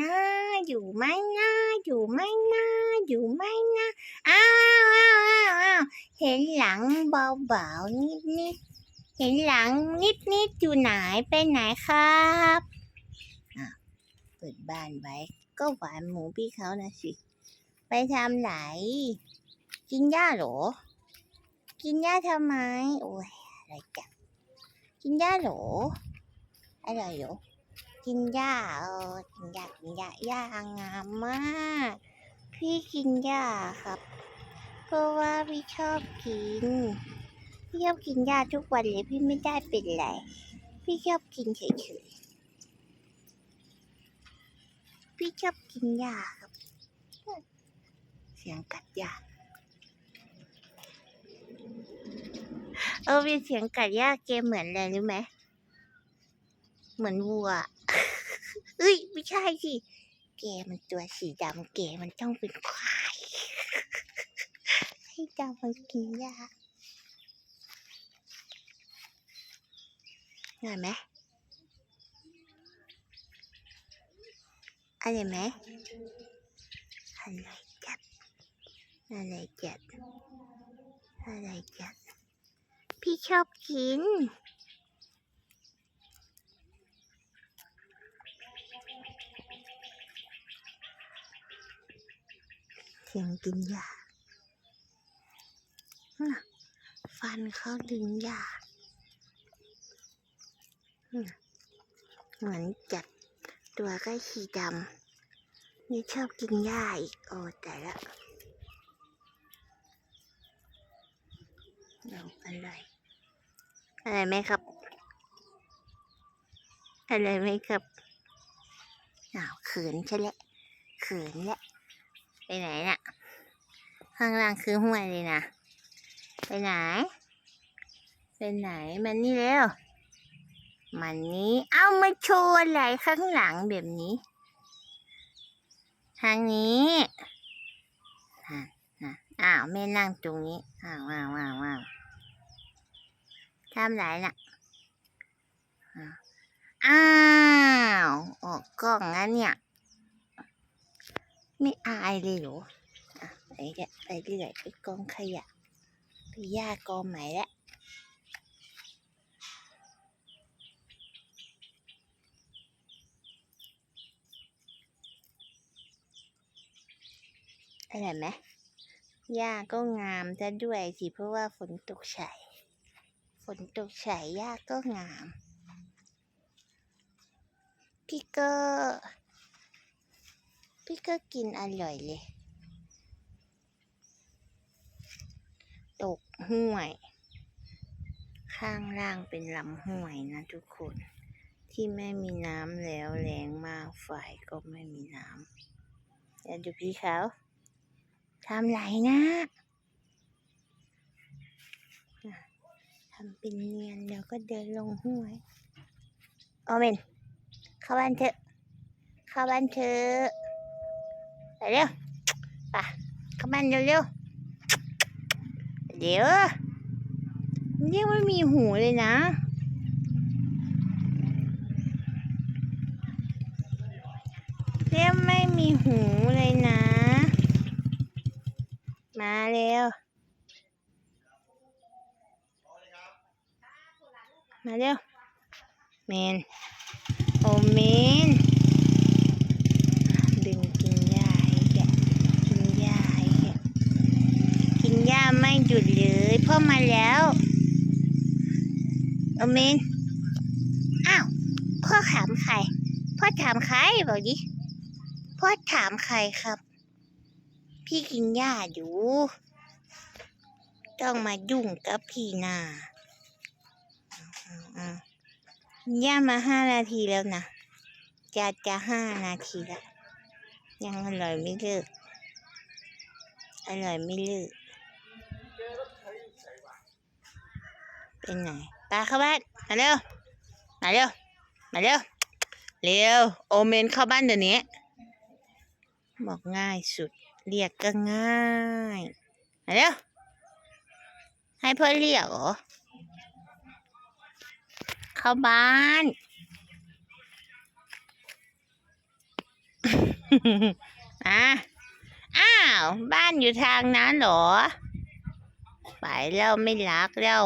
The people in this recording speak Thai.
นะอยู่ไหมนะอยู่ไหมนะอยู่ไหมนะอ้าวอ้าวอ้าวอ้าวเห็นหลังเบาๆนิดนิดๆเห็นหลังนิดนิดๆอยู่ไหนไปไหนครับอะเปิดบ้านไว้ก็หวานหมูพี่เขานะสิ ไปทำไหนกินหญ้าหรอ กินหญ้าทำไมโอ้ยอะไรจังกินหญ้าหรออะไรหรอ กินหญ้าเออกินหญ้ากินหญ้าหญ้างามมาก พี่กินหญ้าครับ เพราะว่าพี่ชอบกิน พี่ชอบกินหญ้าทุกวันเลยพี่ไม่ได้เป็นไร พี่ชอบกินเฉยๆ พี่ชอบกินหญ้าครับ เสียงกัดหญ้าเออมีเสียงกัดหญ้าเกมเหมือนอะไรรู้ไหมเหมือนวัว เอ้ย ไม่ใช่สิ แกมันตัวสีดำแกมันต้องเป็นควาย ให้ดำมันกินหญ้าอร่อยไหมอร่อยไหมอร่อยจัดอร่อยจัดอร่อยจัดพี่ชอบกิน เสียงกินหญ้าฟันเขาดึงหญ้าน่ะเหมือนจัดตัวก็สีดำนี่ชอบกินหญ้าอีก โอ้แต่ละเราอะไรอะไรไหมครับ อะไรไหมครับอ้าวเขินใช่แหละเขินแหละ ไปไหนน่ะ ข้างล่างคือห้วยเลยนะ ไปไหน ไปไหน มันนี่เร็วมันนี้ เอามาโชว์อะไรข้างหลังแบบนี้ ทางนี้น่ะน่ะอ้าวแม่นั่งตรงนี้ อ้าวอ้าวอ้าวอ้าวทำไรน่ะ อ้าวอ้าวอกกล้องงั้นเนี่ย ไม่อายเลยเหรออะไปเรื่ยไปเรื่อยไปกองขยะไปย่ากองใหม่แล้วอะไรไหมหญ้าก็งามซะด้วยสิเพราะว่าฝนตกใส่ฝนตกใส่หญ้าก็งามพี่ก็ พี่ก็กินอร่อยเลย ตกห้วย ข้างล่างเป็นลำห้วยนะทุกคน ที่ไม่มีน้ำแล้วแรงมากไฟก็ไม่มีน้ำอย่าดูพี่เขาทำไรนะทำเป็นเนียนเดี๋ยวก็เดินลงห้วยโอเมนเข้าบ้านเถอะเข้าบ้านเถอะ ไปเร็วไปเข้าบ้านเร็วเร็วๆเดี๋ยวมันยังไม่มีหูเลยนะเรียกไม่มีหูเลยนะ มาเร็ว มาเร็วเมน โอเมน ดึงกินหญ้าให้แกะกินหญ้าให้แกะกินหญ้าไม่หยุด เลยพ่อมาแล้วอเมนอ้าวพ่อถามใครพ่อถามใครบอกดิพ่อถามใครครับ พี่กินหญ้าอยู่ ต้องมายุ่งกับพี่นาอ่าๆย่ามาห้านาทีแล้วนะจะจะห้านาทีแล้วยังอร่อยไม่เลิกอร่อยไม่เลิก เป็นไงตาเข้าบ้านมาเร็วมาเร็วมาเร็วเร็วโอเมนเข้าบ้านเดี๋ยวนี้บอกง่ายสุดเรียกก็ง่ายมาเร็วให้พ่อเรียกเหรอเข้าบ้านอะอ้าว บ้านอยู่ทางนั้นเหรอ ไปแล้วไม่รักแล้ว